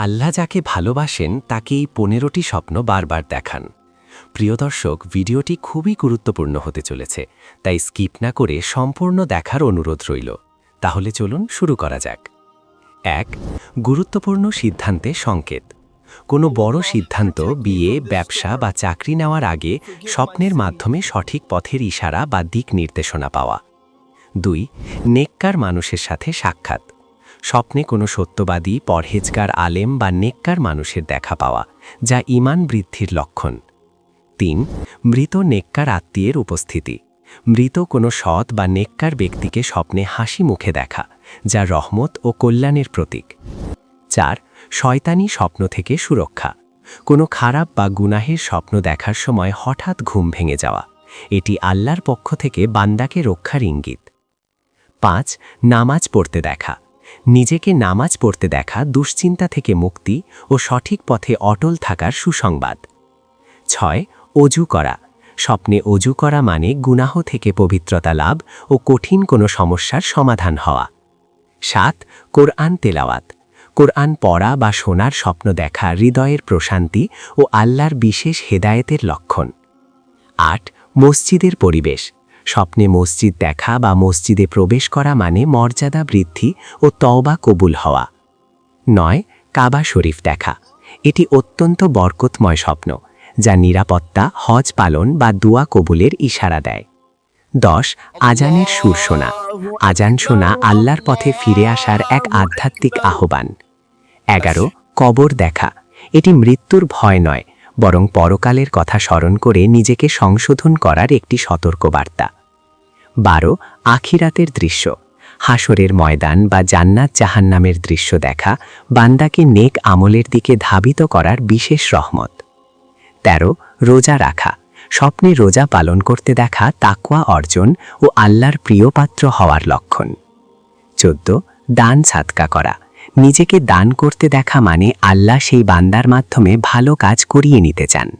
আল্লাহ যাকে ভালোবাসেন তাকে এই পনেরোটি স্বপ্ন বারবার দেখান। প্রিয় দর্শক, ভিডিওটি খুবই গুরুত্বপূর্ণ হতে চলেছে, তাই স্কিপ না করে সম্পূর্ণ দেখার অনুরোধ রইল। তাহলে চলুন শুরু করা যাক। এক, গুরুত্বপূর্ণ সিদ্ধান্তে সংকেত। কোনো বড় সিদ্ধান্ত, বিয়ে, ব্যবসা বা চাকরি নেওয়ার আগে স্বপ্নের মাধ্যমে সঠিক পথের ইশারা বা দিক নির্দেশনা পাওয়া। দুই, নেককার মানুষের সাথে সাক্ষাৎ। স্বপ্নে কোনো সত্যবাদী, পরহেজগার, আলেম বা নেককার মানুষের দেখা পাওয়া, যা ইমান বৃদ্ধির লক্ষণ। তিন, মৃত নেককার আত্মীয়ের উপস্থিতি। মৃত কোনো সৎ বা নেককার ব্যক্তিকে স্বপ্নে হাসি মুখে দেখা, যা রহমত ও কল্যাণের প্রতীক। চার, শয়তানি স্বপ্ন থেকে সুরক্ষা। কোনো খারাপ বা গুনাহের স্বপ্ন দেখার সময় হঠাৎ ঘুম ভেঙে যাওয়া, এটি আল্লাহর পক্ষ থেকে বান্দাকে রক্ষার ইঙ্গিত। পাঁচ, নামাজ পড়তে দেখা। নিজেকে নামাজ পড়তে দেখা, দুশ্চিন্তা থেকে মুক্তি ও সঠিক পথে অটল থাকার সুসংবাদ। ছয়, অজু করা। স্বপ্নে অজু করা মানে গুনাহ থেকে পবিত্রতা লাভ ও কঠিন কোনো সমস্যার সমাধান হওয়া। সাত, কোরআন তেলাওয়াত। কোরআন পড়া বা শোনার স্বপ্ন দেখা হৃদয়ের প্রশান্তি ও আল্লাহর বিশেষ হেদায়েতের লক্ষণ। আট, মসজিদের পরিবেশ। স্বপ্নে মসজিদ দেখা বা মসজিদে প্রবেশ করা মানে মর্যাদা, বৃদ্ধি ও তওবা কবুল হওয়া। নয়, কাবা শরীফ দেখা। এটি অত্যন্ত বরকতময় স্বপ্ন, যা নিরাপত্তা, হজ পালন বা দুয়া কবুলের ইশারা দেয়। দশ, আজানের সুর শোনা। আজান শোনা আল্লাহর পথে ফিরে আসার এক আধ্যাত্মিক আহ্বান। এগারো, কবর দেখা। এটি মৃত্যুর ভয় নয়, বরং পরকালের কথা স্মরণ করে নিজেকে সংশোধন করার একটি সতর্কবার্তা। বারো, আখিরাতের দৃশ্য। হাসরের ময়দান বা জান্নাত জাহান্নামের দৃশ্য দেখা, বান্দাকে নেক আমলের দিকে ধাবিত করার বিশেষ রহমত। তেরো, রোজা রাখা। স্বপ্নে রোজা পালন করতে দেখা তাকওয়া অর্জন ও আল্লাহর প্রিয়পাত্র হওয়ার লক্ষণ। চোদ্দ, দান সাতকা করা। নিজেকে দান করতে দেখা মানে আল্লাহ সেই বান্দার মাধ্যমে ভালো কাজ করিয়ে নিতে চান।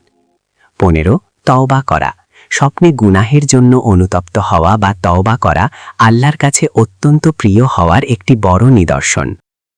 পনেরো, তওবা করা। স্বপ্নে গুনাহের জন্য অনুতপ্ত হওয়া বা তওবা করা আল্লাহর কাছে অত্যন্ত প্রিয় হওয়ার একটি বড় নিদর্শন।